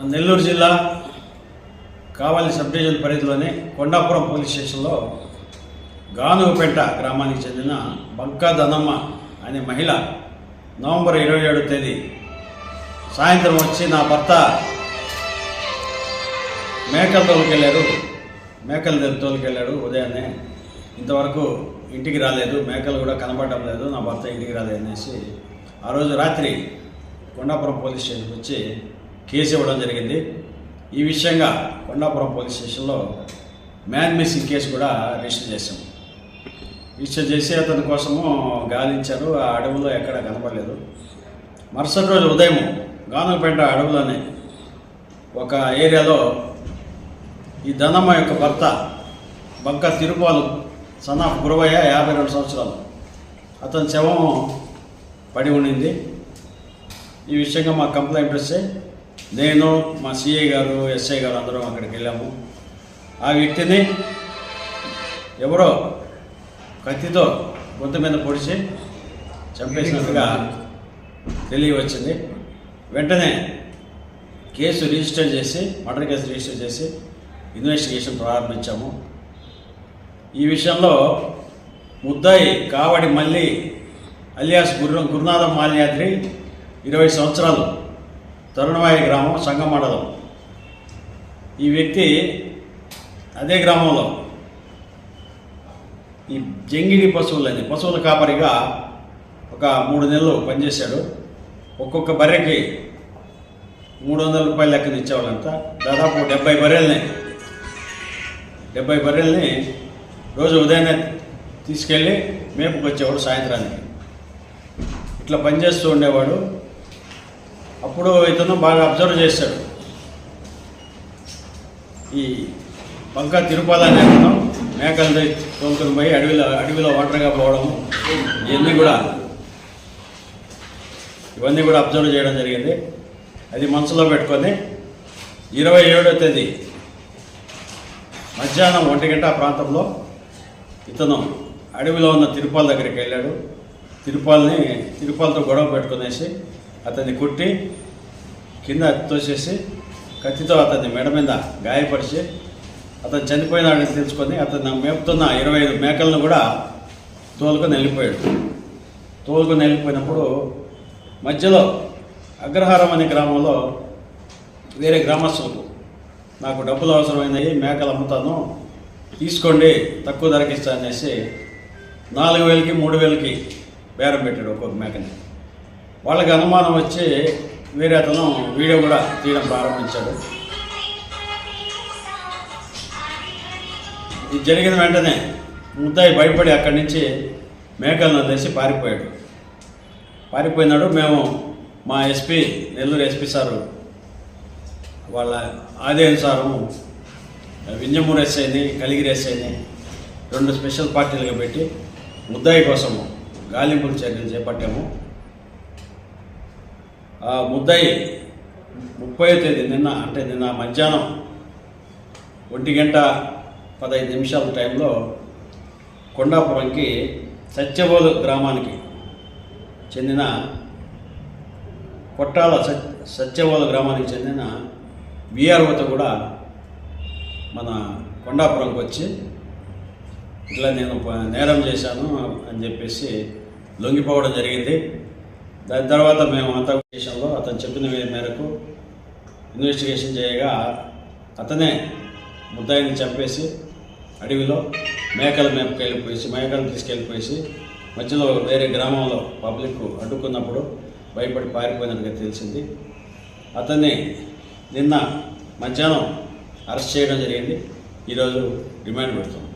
నెల్లూరు జిల్లా కావలి sub division పరిధిలోని Kondapuram police స్టేషన్లో గానుగుపేట గ్రామానికి చెందిన బంకా దనమ్మ అనే మహిళ నవంబర్ ఇరవై ఏడో తేదీ సాయంత్రం వచ్చి నా భర్త మేకల తోలుకెళ్ళారు మేకల తోలుకెళ్ళాడు ఉదయాన్నే ఇంతవరకు ఇంటికి రాలేదు. మేకలు కూడా కనపడటం లేదు. నా భర్త ఇంటికి రాలేదు అనేసి ఆ రోజు రాత్రి కొండాపురం పోలీస్ స్టేషన్కి వచ్చి కేసు ఇవ్వడం జరిగింది. ఈ విషయంగా కొండాపురం పోలీస్ స్టేషన్లో మ్యాన్ మిస్సింగ్ కేసు కూడా రిజిస్టర్ చేశాం. రిజిస్టర్ చేసి అతని కోసము గాలించారు ఆ అడవులో ఎక్కడ కనపడలేదు. మరుసటి రోజు ఉదయం గానుపేట అడవులోనే ఒక ఏరియాలో ఈ ధనమ్మ యొక్క భర్త బంక తిరుపాలు సన్ ఆఫ్ గురవయ్య యాభై రెండు సంవత్సరాలు. అతని శవం పడి ఉండింది. ఈ విషయంగా మా కంప్లైంట్ వస్తే నేను మా సిఐ గారు ఎస్ఐ గారు అందరం అక్కడికి వెళ్ళాము. ఆ వ్యక్తిని ఎవరో కత్తితో గొంతు మీద పొడిచి చంపేసినట్టుగా తెలియవచ్చింది. వెంటనే కేసు రిజిస్టర్ చేసి మర్డర్ కేసు రిజిస్టర్ చేసి ఇన్వెస్టిగేషన్ ప్రారంభించాము. ఈ విషయంలో ముద్దాయి కావడి మళ్ళీ అలియాస్ గురు గురునాథం మాల్యాద్రి ఇరవై సంవత్సరాలు తరుణవాయి గ్రామం సంగం మండలం. ఈ వ్యక్తి అదే గ్రామంలో ఈ జంగిడి పశువులని పశువుల కాపరిగా ఒక మూడు నెలలు పనిచేశాడు. ఒక్కొక్క బర్రెకి మూడు వందల రూపాయల లెక్కన ఇచ్చేవాళ్ళంట. దాదాపు డెబ్బై బర్రెల్ని డెబ్బై బర్రెల్ని రోజు ఉదయాన్నే తీసుకెళ్ళి మేపుకొచ్చేవాడు సాయంత్రానికి. ఇట్లా పనిచేస్తూ ఉండేవాడు. అప్పుడు ఇతను బాగా అబ్జర్వ్ చేశాడు. ఈ బంకా తిరుపతి అనే అతను మేకలు తోలుకొని పోయి అడవిలో అడవిలో ఒంటరిగా పోవడం ఇవన్నీ కూడా ఇవన్నీ కూడా అబ్జర్వ్ చేయడం జరిగింది. అది మనసులో పెట్టుకొని ఇరవై ఏడో తేదీ మధ్యాహ్నం ఒంటి గంట ఆ ప్రాంతంలో ఇతను అడవిలో ఉన్న తిరుపాల దగ్గరికి వెళ్ళాడు. తిరుపాలని తిరుపాలతో గొడవ పెట్టుకునేసి అతన్ని కుట్టి కింద తోసేసి కత్తితో అతన్ని మెడ మీద గాయపరిచి అతను చనిపోయినాడని తెలుసుకొని అతను మేపుతున్న ఇరవై ఐదు మేకలను కూడా తోలుకొని వెళ్ళిపోయాడు తోలుకొని వెళ్ళిపోయినప్పుడు మధ్యలో అగ్రహారం అనే గ్రామంలో వేరే గ్రామస్తులకు నాకు డబ్బులు అవసరమైనవి మేకలు అమ్ముతాను తీసుకోండి తక్కువ ధరకి ఇస్తా అనేసి నాలుగు వేలకి మూడు వేలకి బేరం పెట్టాడు ఒక్కొక్క మేకని. వాళ్ళకి అనుమానం వచ్చి వేరే అతను వీడియో కూడా తీయడం ప్రారంభించాడు. ఇది జరిగిన వెంటనే ముద్దాయి భయపడి అక్కడి నుంచి మేకలను వదిలేసి పారిపోయాడు. పారిపోయినాడు. మేము మా ఎస్పీ నెల్లూరు ఎస్పీ సారు వాళ్ళ ఆదేశానుసారము వింజమూరు ఎస్ఐని కలిగిరి ఎస్ఐని రెండు స్పెషల్ పార్టీలుగా పెట్టి ముద్దాయి కోసము గాలింపుల చర్యలు చేపట్టాము ముద్దయి ముప్పై తేదీ నిన్న అంటే నిన్న మధ్యాహ్నం ఒంటి గంట పదహైదు నిమిషాల టైంలో కొండాపురంకి సత్యబోధ గ్రామానికి చెందిన కొట్టాల సత్యబోధ గ్రామానికి చెందిన విఆర్ఓతో కూడా మన కొండాపురంకి వచ్చి ఇట్లా నేను నేరం చేశాను అని చెప్పేసి లొంగిపోవడం జరిగింది. దాని తర్వాత మేము అంత విషయంలో అతను చెప్పిన మేరకు ఇన్వెస్టిగేషన్ చేయగా అతనే ముద్దాయిని చంపేసి అడవిలో మేకల మేపకెళ్ళిపోయేసి మేకలు తీసుకెళ్ళిపోయేసి మధ్యలో వేరే గ్రామంలో పబ్లిక్ అడ్డుకున్నప్పుడు భయపడి పారిపోయినట్టుగా తెలిసింది. అతన్ని నిన్న మధ్యాహ్నం అరెస్ట్ చేయడం జరిగింది. ఈరోజు డిమాండ్ పెడుతుంది